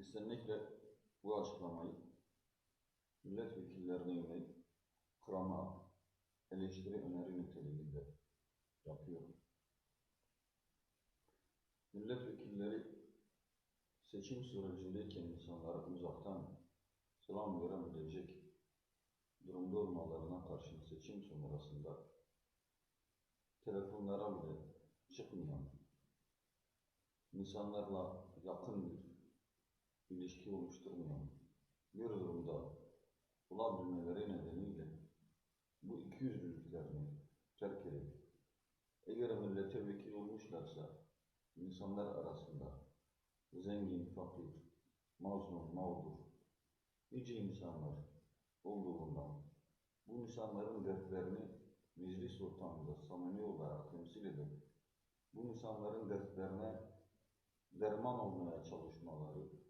Kesinlikle bu açıklamayı milletvekillerine yönelik kırama, eleştiri, öneri niteliğinde yapıyorum. Milletvekilleri seçim sürecindeyken insanlara uzaktan selam verebilecek durumda olmalarına karşın seçim sonrasında telefonlara bile çıkmayan, insanlarla yakın bir ilişki oluşturmayan bir durumda olabilmeleri nedeniyle bu iki yüzlülüklerini terk edip eğer millete vekil olmuşlarsa insanlar arasında zengin, fakir, mazlum, mağdur nice insanlar olduğundan bu insanların dertlerini meclis ortamında samimi olarak temsil edip bu insanların dertlerine derman olmaya çalışmaları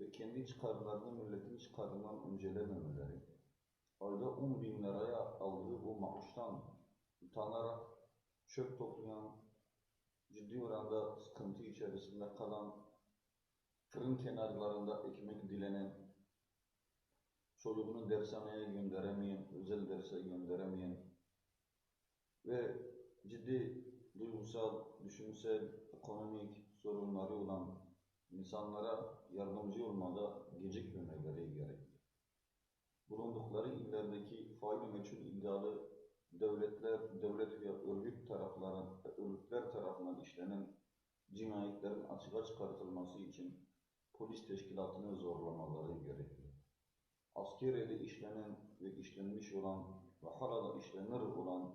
ve kendi çıkarlarını milletin çıkarından öncelememeleri, ayda 10 bin liraya aldığı bu maaştan utanarak çöp toplayan, ciddi oranda sıkıntı içerisinde kalan, fırın kenarlarında ekmek dilenen, çocuğunu dershaneye gönderemeyen, özel derse gönderemeyen ve ciddi duygusal, düşünsel, ekonomik sorunları olan insanlara yardımcı olmada gecikmemeleri gerekli. Bulundukları illerdeki faili meçhul iddialı devletler, devlet ve örgüt tarafların, örgütler tarafından işlenen cinayetlerin açığa çıkartılması için polis teşkilatını zorlamaları gerekli. Askeriye'de işlenen ve işlenmiş olan ve hala işlenir olan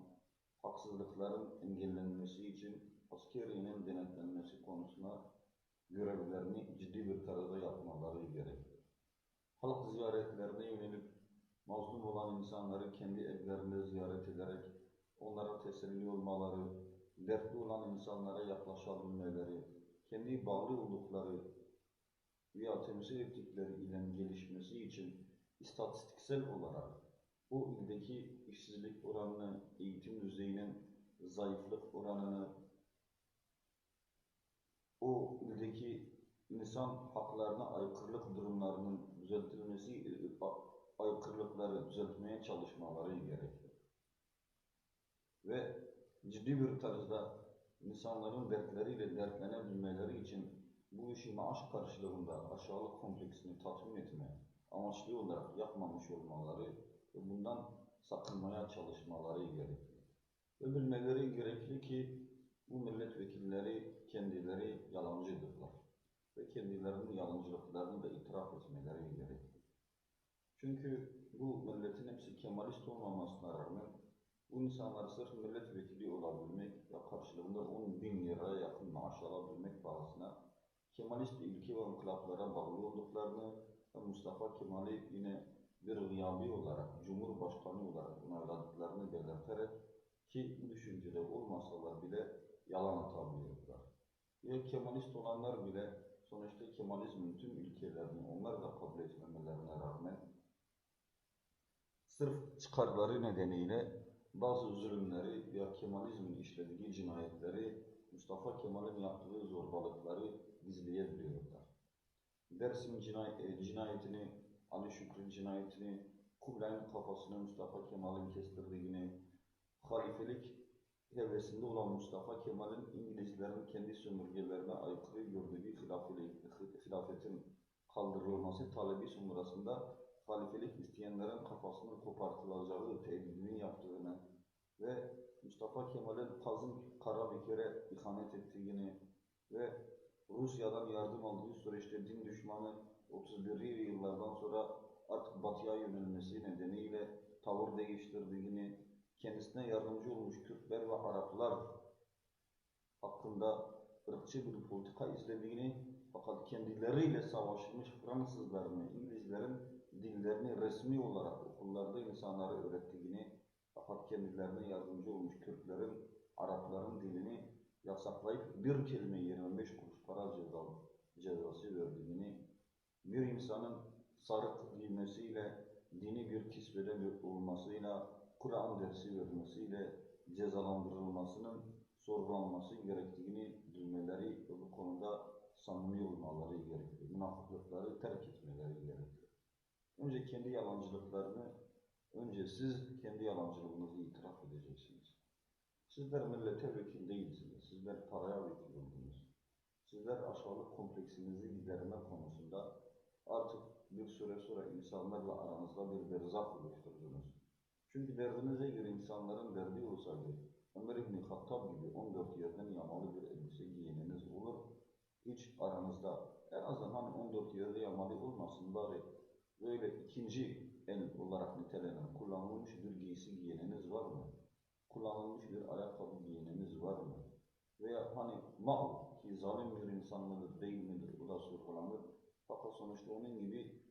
haksızlıkların engellenmesi için askeriyenin denetlenmesi konusunda görevlerini ciddi bir tarzda yapmaları gerekli. Halk ziyaretlerine yönelip mazlum olan insanları kendi evlerinde ziyaret ederek onlara teselli olmaları, dertli olan insanlara yaklaşabilmeleri, kendi bağlı oldukları veya temsil ettikleri ilen gelişmesi için istatistiksel olarak o ildeki işsizlik oranını, eğitim düzeyinin zayıflık oranını, o ildeki insan haklarına aykırılık durumlarının düzeltilmesi, aykırılıkları düzeltmeye çalışmaları gerekli. Ve ciddi bir tarzda insanların dertleriyle dertlenebilmeleri için bu işi maaş karşılığında aşağılık kompleksini tatmin etme amaçlı olarak yapmamış olmaları ve bundan sakınmaya çalışmaları gerekli. Ve bilmeleri gerekli ki bu milletvekilleri kendileri yalancıdırlar. Ve kendilerinin yalancılıklarını da itiraf etmeleri gerekli. Çünkü bu milletin hepsi Kemalist olmamasına rağmen bu insanlar sırf milletvekili olabilmek ve karşılığında 10 bin liraya yakın maaş alabilmek bahsına Kemalist ilke ve inkılaplara bağlı olduklarını ve Mustafa Kemal'i yine bir gıyabi olarak, Cumhurbaşkanı olarak onayladıklarını belirterek ki bu düşüncede olmasalar bile yalan atabiliyorlar. Ve Kemalist olanlar bile sonuçta Kemalizmin tüm ilkelerini onlar da kabul etmemelerine rağmen sırf çıkarları nedeniyle bazı zulümleri veya Kemalizmin işlediği cinayetleri, Mustafa Kemal'in yaptığı zorbalıkları gizleyebiliyorlar. Dersim cinay cinayetini, Ali Şükrü cinayetini, Kubilay'ın kafasını Mustafa Kemal'in kestirdiğini, halifelik hevesinde olan Mustafa Kemal'in İngilizlerin kendi sömürgelerine aykırı gördüğü hilafetin kaldırılması talebi sonrasında halifelik isteyenlerin kafasının kopartılacağı tehdidini yaptığını ve Mustafa Kemal'in Kazım Karabekir'e ihanet ettiğini ve Rusya'dan yardım aldığı süreçte din düşmanı 31'li yıllardan sonra artık batıya yönelmesi nedeniyle tavır değiştirdiğini, kendisine yardımcı olmuş Kürtler ve Araplar hakkında ırkçı bir politika izlediğini fakat kendileriyle savaşmış Fransızların, İngilizlerin dillerini resmi olarak okullarda insanlara öğrettiğini fakat kendilerine yardımcı olmuş Kürtlerin, Arapların dilini yasaklayıp bir kelime 25 kuruş para ceza, cezası verdiğini, bir insanın sarık giymesiyle, dini bir kisvede olmasıyla, Kur'an dersi vermesiyle cezalandırılmasının sorgulanması gerektiğini bilmeleri ve bu konuda samimi olmaları gerekli. münafıklıkları terk etmeleri gerekir. Önce kendi yalancılıklarını, önce siz kendi yalancılığınızı itiraf edeceksiniz. Sizler millete vekil değilsiniz. Sizler paraya vekil oldunuz. Sizler aşağılık kompleksinizi giderme konusunda artık bir süre sonra insanlarla aranızda bir berzak oluşturdunuz. Çünkü derdinize göre insanların derdi olsaydı Ömer İbni Hattab gibi 14 yerden yamalı bir elbise giyeniniz olur. Hiç aranızda en azından hani 14 yerde yamalı olmasın bari böyle ikinci el olarak nitelenen kullanılmış bir giysi giyeniniz var mı? Kullanılmış bir ayakkabı giyeniniz var mı? Veya hani mal ki zalim bir insan mıdır değil midir bu da sorgulanır. Fakat sonuçta onun gibi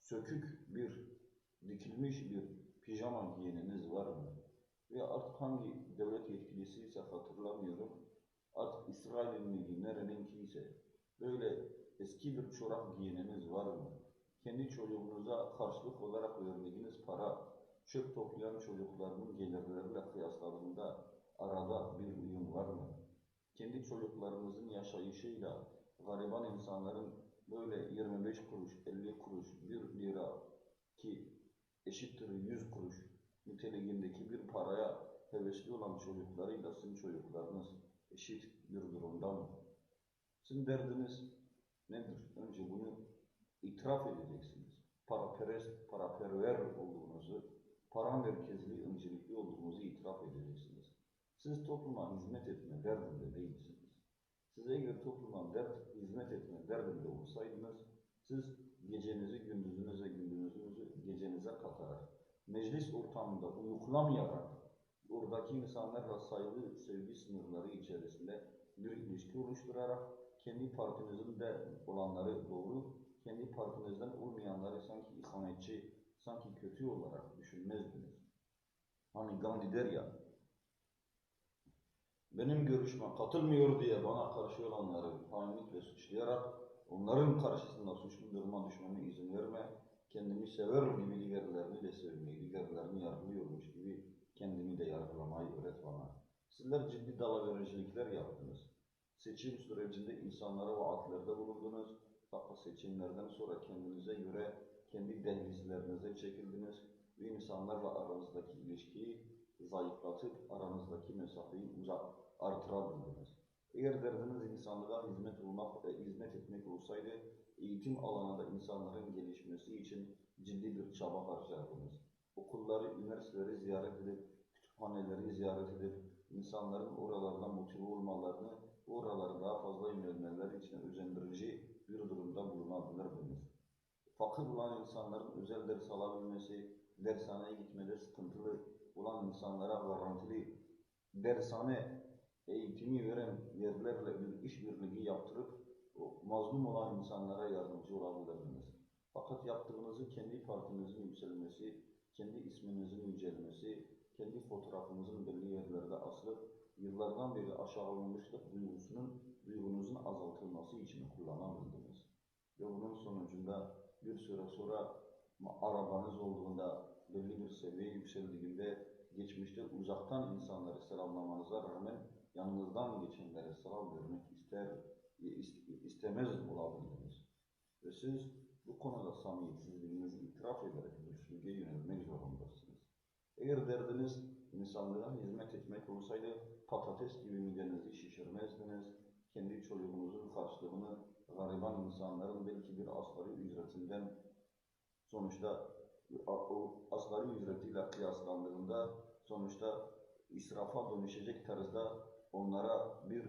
sökük bir, dikilmiş bir pijama giyeniniz var mı? Ve artık hangi devlet yetkilisi ise hatırlamıyorum. Artık İsrail'in miydi, nereninki ise böyle eski bir çorap giyeniniz var mı? Kendi çocuğunuza karşılık olarak verdiğiniz para, çöp toplayan çocuklarının gelirleriyle kıyasladığında arada bir uyum var mı? Kendi çocuklarınızın yaşayışıyla gariban insanların böyle 25 kuruş, 50 kuruş, 1 lira ki eşittir 100 kuruş niteliğindeki bir paraya hevesli olan çocuklarıyla sizin çocuklarınız eşit bir durumda mı? Sizin derdiniz nedir? Önce bunu itiraf edeceksiniz. Paraperest, paraperver olduğunuzu, para merkezli, öncelikli olduğunuzu itiraf edeceksiniz. Siz topluma hizmet etme derdinde değilsiniz. Size göre topluma dert, hizmet etme derdinde olsaydınız, siz gecenizi gündüzünüze, gündüzünüzü gecenize katarak, meclis ortamında uyuklamayarak, oradaki insanlarla saygı, sevgi sınırları içerisinde bir ilişki oluşturarak, kendi partinizin de olanları doğru, kendi partinizden olmayanları sanki ihametçi, sanki kötü olarak düşünmezdiniz. Hani Gandhi der ya, benim görüşme katılmıyor diye bana karşı olanları hainlikle suçlayarak onların karşısında suçlu duruma düşmeme izin verme. Kendimi sever gibi liderlerini de sevmeyi, liderlerini yargılıyormuş gibi kendimi de yargılamayı öğret bana. Sizler ciddi dalavericilikler yaptınız. Seçim sürecinde insanlara vaatlerde bulundunuz. Fakat seçimlerden sonra kendinize göre kendi dehlizlerinize çekildiniz ve insanlarla aranızdaki ilişkiyi zayıflatıp aranızdaki mesafeyi uzak artırabildiniz. Eğer derdiniz insanlığa hizmet olmak, e, hizmet etmek olsaydı, eğitim alanında insanların gelişmesi için ciddi bir çaba harcardınız. Okulları, üniversiteleri ziyaret edip, kütüphaneleri ziyaret edip, insanların oralarda motive olmalarını, oralara daha fazla yönelmeleri için özendirici bir durumda bulunabilirdiniz. Fakir olan insanların özel ders alabilmesi, dershaneye gitmede sıkıntılı olan insanlara garantili dershane eğitimi veren yerlerle bir işbirliği yaptırıp o mazlum olan insanlara yardımcı olabilirdiniz. Fakat yaptığınızı kendi partinizin yükselmesi, kendi isminizin yücelmesi, kendi fotoğrafınızın belli yerlerde asılıp yıllardan beri aşağılanmışlık duygusunun, duygunuzun azaltılması için kullanabildiniz. Ve bunun sonucunda bir süre sonra arabanız olduğunda belli bir seviyeye yükseldiğinde geçmişte uzaktan insanları selamlamanıza rağmen yanınızdan geçenlere selam vermek ister istemez olabildiniz. Ve siz bu konuda samimiyetsizliğinizi itiraf ederek müşrike yönelmek zorundasınız. Eğer derdiniz insanlığa hizmet etmek olsaydı patates gibi midenizi şişirmezdiniz. Kendi çocuğunuzun karşılığını gariban insanların belki bir asgari ücretinden sonuçta o asgari ücretiyle kıyaslandığında sonuçta israfa dönüşecek tarzda onlara bir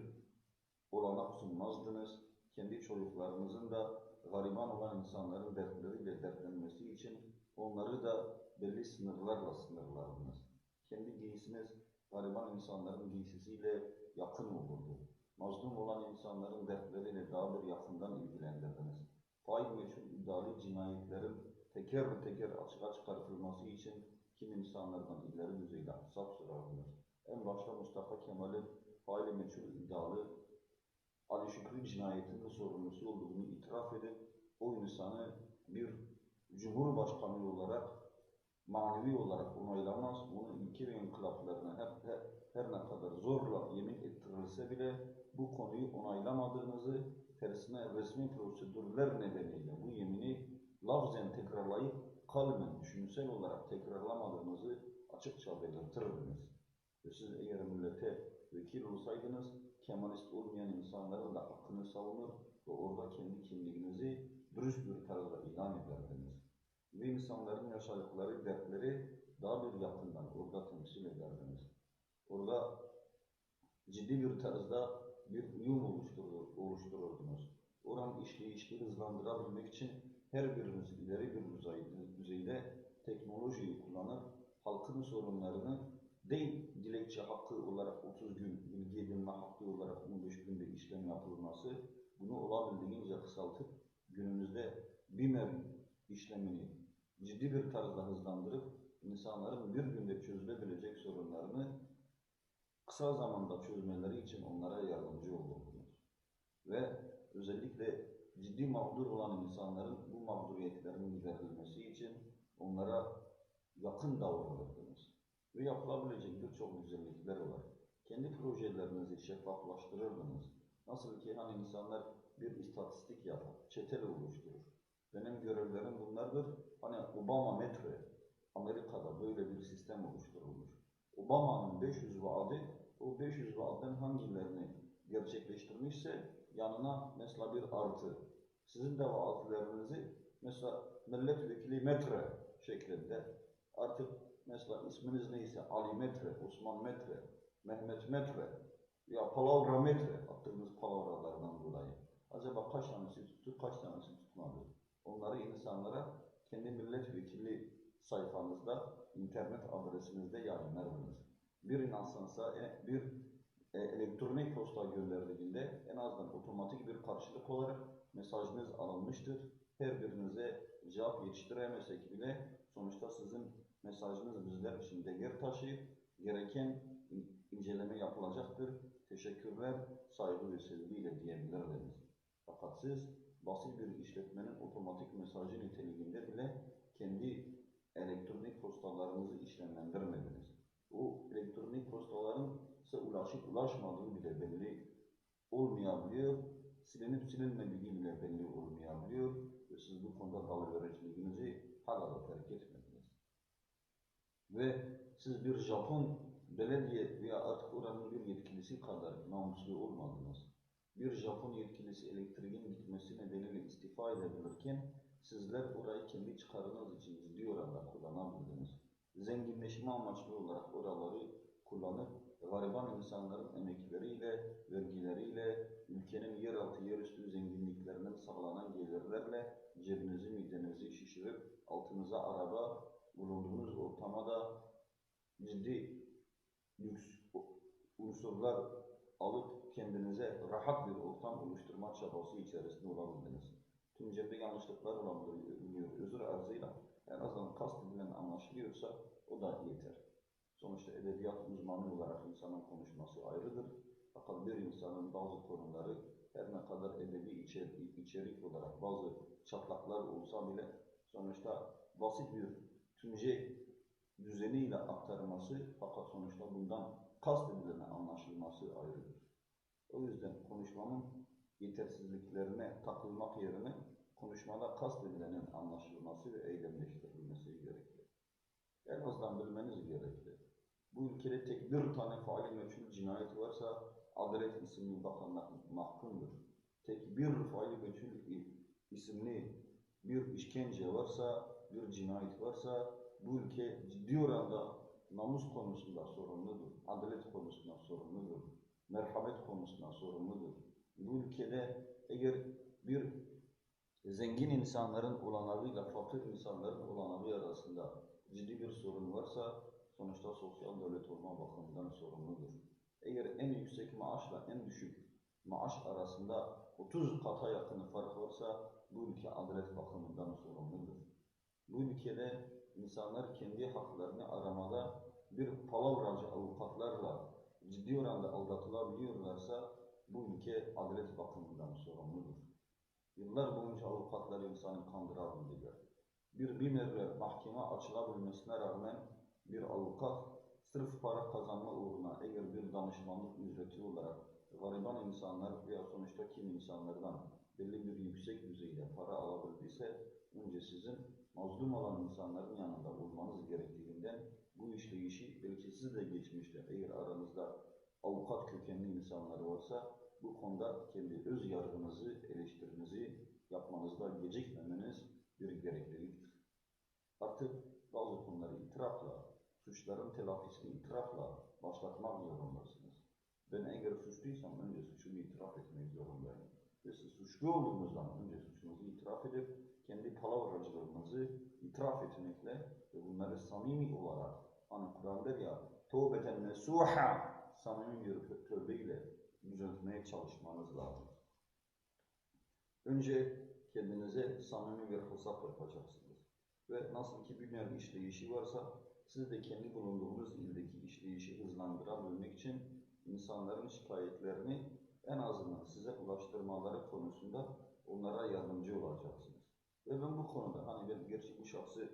olanak sunmazdınız. Kendi çocuklarınızın da gariban olan insanların dertleriyle dertlenmesi için onları da belli sınırlarla sınırlardınız. Kendi giysiniz gariban insanların giysisiyle yakın olurdu. Mazlum olan insanların dertleriyle daha bir yakından ilgilendirdiniz. Fail meçhul iddialı cinayetlerin teker teker açığa çıkartılması için kim insanlardan ileri düzeyde hesap sorardınız. En başta Mustafa Kemal'in fail meçhul iddialı Ali Şükrü cinayetinin sorumlusu olduğunu itiraf edip o insanı bir cumhurbaşkanı olarak manevi olarak onaylamaz, onu ve inkılaplarına her, her, her ne kadar zorla yemin ettirilse bile bu konuyu onaylamadığınızı, tersine resmi prosedürler nedeniyle bu yemini lafzen tekrarlayıp kalben düşünsel olarak tekrarlamadığınızı açıkça belirtirdiniz. Ve siz eğer millete vekil olsaydınız Kemalist olmayan insanların da hakkını savunur ve orada kendi kimliğinizi dürüst bir tarzda ilan ederdiniz. Ve insanların yaşadıkları dertleri daha bir yakından orada temsil ederdiniz. Orada ciddi bir tarzda bir uyum oluşturur, oluştururdunuz. Oranın işleyişini hızlandırabilmek için her biriniz ileri bir düzeyde, düzeyde teknolojiyi kullanır, halkın sorunlarını değil dilekçe hakkı olarak 30 gün, bilgi edinme hakkı olarak 15 günde işlem yapılması, bunu olabildiğince kısaltıp günümüzde BİMER işlemini ciddi bir tarzda hızlandırıp insanların bir günde çözülebilecek sorunlarını kısa zamanda çözmeleri için onlara yardımcı oldunuz. Ve özellikle ciddi mağdur olan insanların bu mağduriyetlerinin giderilmesi için onlara yakın davranırdınız. Ve yapılabilecek birçok güzellikler var. Kendi projelerinizi şeffaflaştırırdınız. Nasıl ki hani insanlar bir istatistik yapar, çetele oluşturur. Benim görevlerim bunlardır. Hani Obama metre, Amerika'da böyle bir sistem oluşturulmuş. Obama'nın 500 vaadi, o 500 vaadden hangilerini gerçekleştirmişse yanına mesela bir artı. Sizin de vaatlerinizi mesela milletvekili metre şeklinde artık mesela isminiz neyse Ali Metre, Osman Metre, Mehmet Metre ya palavra metre attığınız palavralardan dolayı. Acaba kaç tanesi tuttu, kaç tanesi tutmadı? Onları insanlara kendi milletvekili sayfanızda, internet adresinizde yayınlardınız. Bir insansa e, bir e, elektronik posta gönderdiğinde en azından otomatik bir karşılık olarak mesajınız alınmıştır. Her birinize cevap yetiştiremesek bile sonuçta sizin mesajınız bizler için değer taşıyıp gereken in- inceleme yapılacaktır. Teşekkürler, saygı ve sevgiyle diyebilirdiniz. Fakat siz basit bir işletmenin otomatik mesajı niteliğinde bile kendi elektronik postalarınızı işlemlendirmediniz. O elektronik postaların size ulaşıp ulaşmadığı bile belli olmayabiliyor. Silinip silinmediği bile belli olmayabiliyor. Ve siz bu konuda dalıvericiliğinizi hala da terk etmediniz. Ve siz bir Japon belediye veya artık oranın bir yetkilisi kadar namuslu olmadınız. Bir Japon yetkilisi elektriğin gitmesi nedeniyle istifa edebilirken sizler orayı kendi çıkarınız için ciddi oranda kullanabildiniz. Zenginleşme amaçlı olarak oraları kullanıp gariban insanların emekleriyle, vergileriyle, ülkenin yeraltı, yerüstü zenginliklerinden sağlanan gelirlerle cebinizi, midenizi şişirip altınıza araba, bulunduğunuz ortama da ciddi lüks unsurlar alıp kendinize rahat bir ortam oluşturma çabası içerisinde olabildiniz. Tüm cepte yanlışlıklar olabiliyor, özür arzıyla en azından kast edilen anlaşılıyorsa o da yeter. Sonuçta edebiyat uzmanı olarak insanın konuşması ayrıdır. Fakat bir insanın bazı konuları her ne kadar edebi içerik olarak bazı çatlaklar olsa bile sonuçta basit bir tümce düzeniyle aktarması fakat sonuçta bundan kast edilene anlaşılması ayrıdır. O yüzden konuşmamın yetersizliklerine takılmak yerine konuşmada kast edilenin anlaşılması ve eylemleştirilmesi gerekli. En azından bilmeniz gerekli. Bu ülkede tek bir tane faili meçhul cinayet varsa Adalet isimli bakanlık mahkumdur. Tek bir faili meçhul isimli bir işkence varsa, bir cinayet varsa bu ülke ciddi oranda namus konusunda sorumludur. Adalet konusunda sorumludur. Merhamet konusunda sorumludur. Bu ülkede eğer bir zengin insanların olanağıyla fakir insanların olanağı arasında ciddi bir sorun varsa sonuçta sosyal devlet olma bakımından sorumludur. Eğer en yüksek maaşla en düşük maaş arasında 30 kata yakın fark varsa bu ülke adalet bakımından sorumludur. Bu ülkede insanlar kendi haklarını aramada bir palavracı avukatlarla ciddi oranda aldatılabiliyorlarsa bu ülke adalet bakımından sorumludur. Yıllar boyunca avukatlar insanı kandırabildiler. Bir BİMER'le mahkeme açılabilmesine rağmen bir avukat sırf para kazanma uğruna eğer bir danışmanlık ücreti olarak gariban insanlar veya sonuçta kim insanlardan belli bir yüksek düzeyde para alabildiyse önce sizin mazlum olan insanların yanında olmanız gerektiğinden bu işleyişi belki siz de geçmişte eğer aranızda avukat kökenli insanlar varsa bu konuda kendi öz yargınızı, eleştirinizi yapmanızda gecikmemeniz bir gerekliliktir. Artık bazı konuları itirafla, suçların telafisini itirafla başlatmak zorundasınız. Ben eğer suçluysam önce suçumu itiraf etmek zorundayım. Ve siz suçlu olduğunuzdan önce suçunuzu itiraf edip kendi palavracılığınızı itiraf etmekle ve bunları samimi olarak hani Kur'an der ya tövbeten nesuha samimi bir tö- tövbeyle düzeltmeye çalışmanız lazım. Önce kendinize samimi bir hesap yapacaksınız. Ve nasıl ki nevi işleyişi varsa siz de kendi bulunduğunuz ildeki işleyişi hızlandırabilmek için insanların şikayetlerini en azından size ulaştırmaları konusunda onlara yardımcı olacaksınız. Ve ben bu konuda hani ben gerçi bu şahsı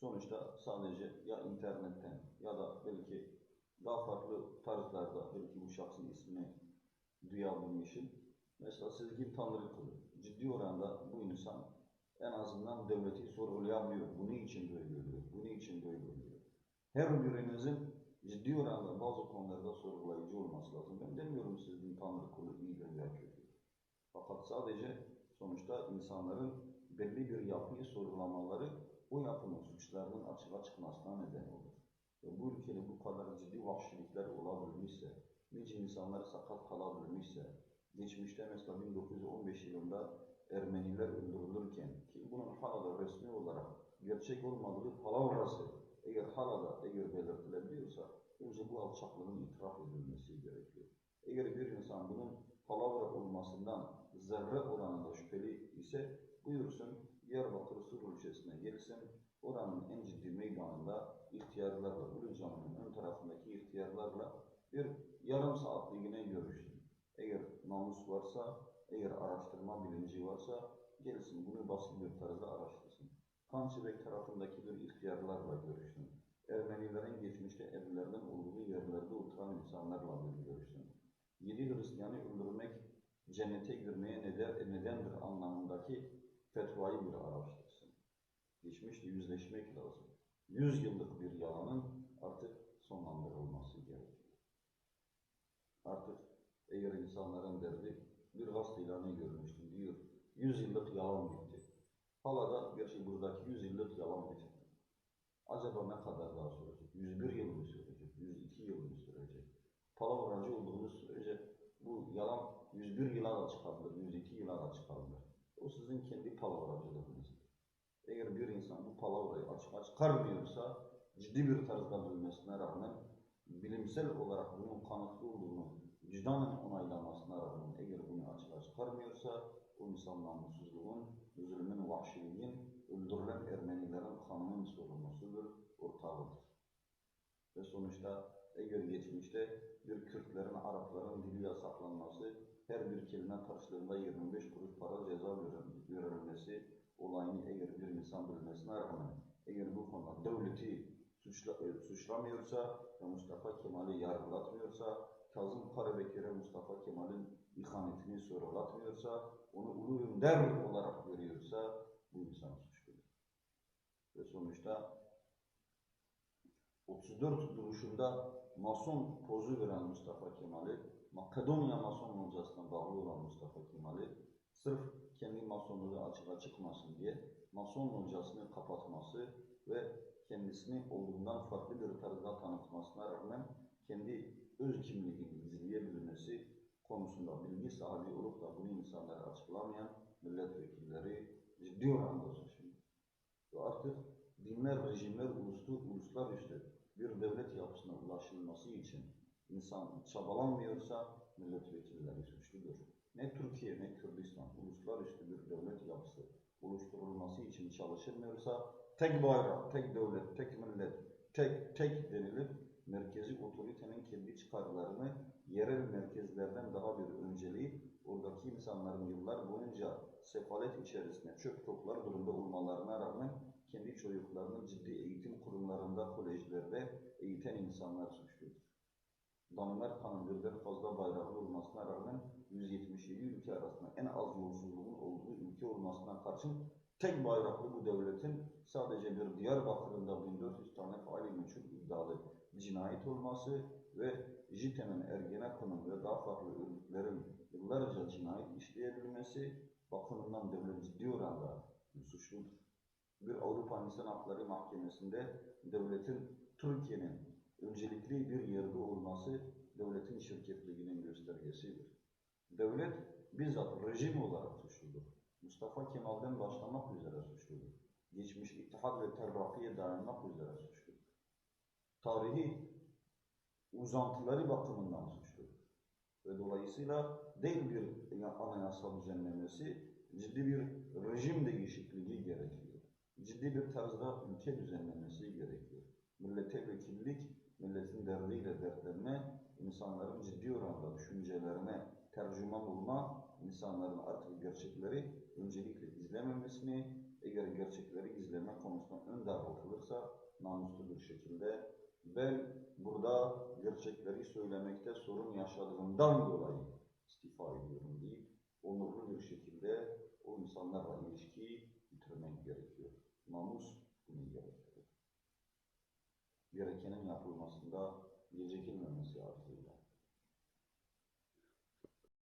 sonuçta sadece ya internetten ya da belki daha farklı tarzlarda belki bu şahsın ismini duyabilmişim. Mesela Sezgin Tanrıkulu ciddi oranda bu insan en azından devleti sorgulayabiliyor. Bunun için böyle oluyor, bunun için böyle oluyor. Her birinizin ciddi oranda bazı konularda sorgulayıcı olması lazım. Ben demiyorum Sezgin Tanrıkulu iyidir veya kötü. Fakat sadece sonuçta insanların belli bir yapıyı sorgulamaları o yapının suçlarının açığa çıkmasına neden olur. Ve bu ülkede bu kadar ciddi vahşilikler olabilmişse, nice insanlar sakat kalabilmişse, geçmişte mesela 1915 yılında Ermeniler öldürülürken ki bunun hala resmi olarak gerçek olmadığı palavrası eğer hala da eğer belirtilebiliyorsa önce bu alçaklığın itiraf edilmesi gerekiyor. Eğer bir insan bunun palavra olmasından zerre oranında şüpheli ise buyursun Diyarbakır Sur ilçesine gelsin. Oranın en ciddi meydanında ihtiyarlarla, Cami'nin ön tarafındaki ihtiyarlarla bir yarım saatliğine görüşsün. Eğer namus varsa, eğer araştırma bilinci varsa gelsin bunu basit bir tarzda araştırsın. Kançıbek tarafındaki bir ihtiyarlarla görüşsün. Ermenilerin geçmişte evlerden olduğu yerlerde oturan insanlarla bir görüşsün. Yedi Hristiyanı öldürmek cennete girmeye neden, nedendir anlamındaki fetvayı bir araştırsın. Geçmişle yüzleşmek lazım. Yüz yıllık bir yalanın artık sonlandırılması gerekiyor. Artık eğer insanların derdi bir gazete ilanı görmüştüm diyor. Yüz yıllık yalan bitti. Hala da gerçi buradaki yüz yıllık yalan bitmedi. Acaba ne kadar daha sürecek? 101 yıl mı sürecek? 102 yıl mı sürecek? Palavracı olduğunuz sürece bu yalan 101 yıla da çıkabilir, 102 yıla da çıkabilir. O sizin kendi palavracılığınızdır. Eğer bir insan bu palavrayı açığa çıkarmıyorsa, ciddi bir tarzda bilmesine rağmen, bilimsel olarak bunun kanıtlı olduğunu vicdanen onaylamasına rağmen eğer bunu açığa çıkarmıyorsa, o insan namussuzluğun, zulmün, vahşiliğin, öldürülen Ermenilerin kanının sorumlusudur, ortağıdır. Ve sonuçta eğer geçmişte bir Kürtlerin, Arapların dili yasaklanması, her bir kelime karşılığında 25 kuruş para ceza verilmesi olayını eğer bir insan bilmesine rağmen, eğer bu konuda devleti suçla, e, suçlamıyorsa ve Mustafa Kemal'i yargılatmıyorsa, Kazım Karabekir'e Mustafa Kemal'in ihanetini sorgulatmıyorsa, onu ulu önder olarak görüyorsa bu insan suçludur. Ve sonuçta 34 duruşunda Mason pozu veren Mustafa Kemal'i, Makedonya Mason hocasına bağlı olan Mustafa Kemal'i, sırf kendi Masonluğu açığa çıkmasın diye Mason hocasını kapatması ve kendisini olduğundan farklı bir tarzda tanıtmasına rağmen kendi öz kimliğini gizleyebilmesi konusunda bilgi sahibi olup da bunu insanlara açıklamayan milletvekilleri ciddi oranda suçlu. Ve artık dinler, rejimler, uluslu, uluslar üstü bir devlet yapısına ulaşılması için insan çabalanmıyorsa milletvekilleri suçludur. Ne Türkiye ne Kürdistan uluslararası bir devlet yapısı oluşturulması için çalışılmıyorsa tek bayrak, tek devlet, tek millet, tek tek denilip merkezi otoritenin kendi çıkarlarını yerel merkezlerden daha bir önceleyip oradaki insanların yıllar boyunca sefalet içerisinde çöp toplar durumda olmalarına rağmen kendi çocuklarını ciddi eğitim kurumlarında, kolejlerde eğiten insanlar suçludur. Danimarka'nın birden fazla bayrağı olmasına rağmen 177 ülke arasında en az yolsuzluğun olduğu ülke olmasına karşın tek bayraklı bu devletin sadece bir Diyarbakır'ında 1400 tane faili meçhul iddialı cinayet olması ve JITE'nin Ergenekon'un ve daha farklı örgütlerin yıllarca cinayet işleyebilmesi bakımından devlet ciddi oranda suçludur. Bir Avrupa İnsan Hakları Mahkemesi'nde devletin Türkiye'nin öncelikli bir yerde olması devletin şirketliğinin göstergesidir. Devlet bizzat rejim olarak suçludur. Mustafa Kemal'den başlamak üzere suçludur. Geçmiş İttihat ve Terraki'ye dayanmak üzere suçludur. Tarihi uzantıları bakımından suçludur. Ve dolayısıyla değil bir anayasal düzenlemesi, ciddi bir rejim değişikliği gerekiyor. Ciddi bir tarzda ülke düzenlemesi gerekiyor. Millete vekillik, milletin derdiyle dertlerine, insanların ciddi oranda düşüncelerine tercüman olma, insanların artık gerçekleri öncelikle izlememesini, eğer gerçekleri izleme konusunda ön davranılırsa namuslu bir şekilde ben burada gerçekleri söylemekte sorun yaşadığımdan dolayı istifa ediyorum deyip onurlu bir şekilde o insanlarla ilişkiyi bitirmek gerekiyor. Namus bunu gerekiyor. Gerekenin yapılmasında gecikilmemesi arzuyla.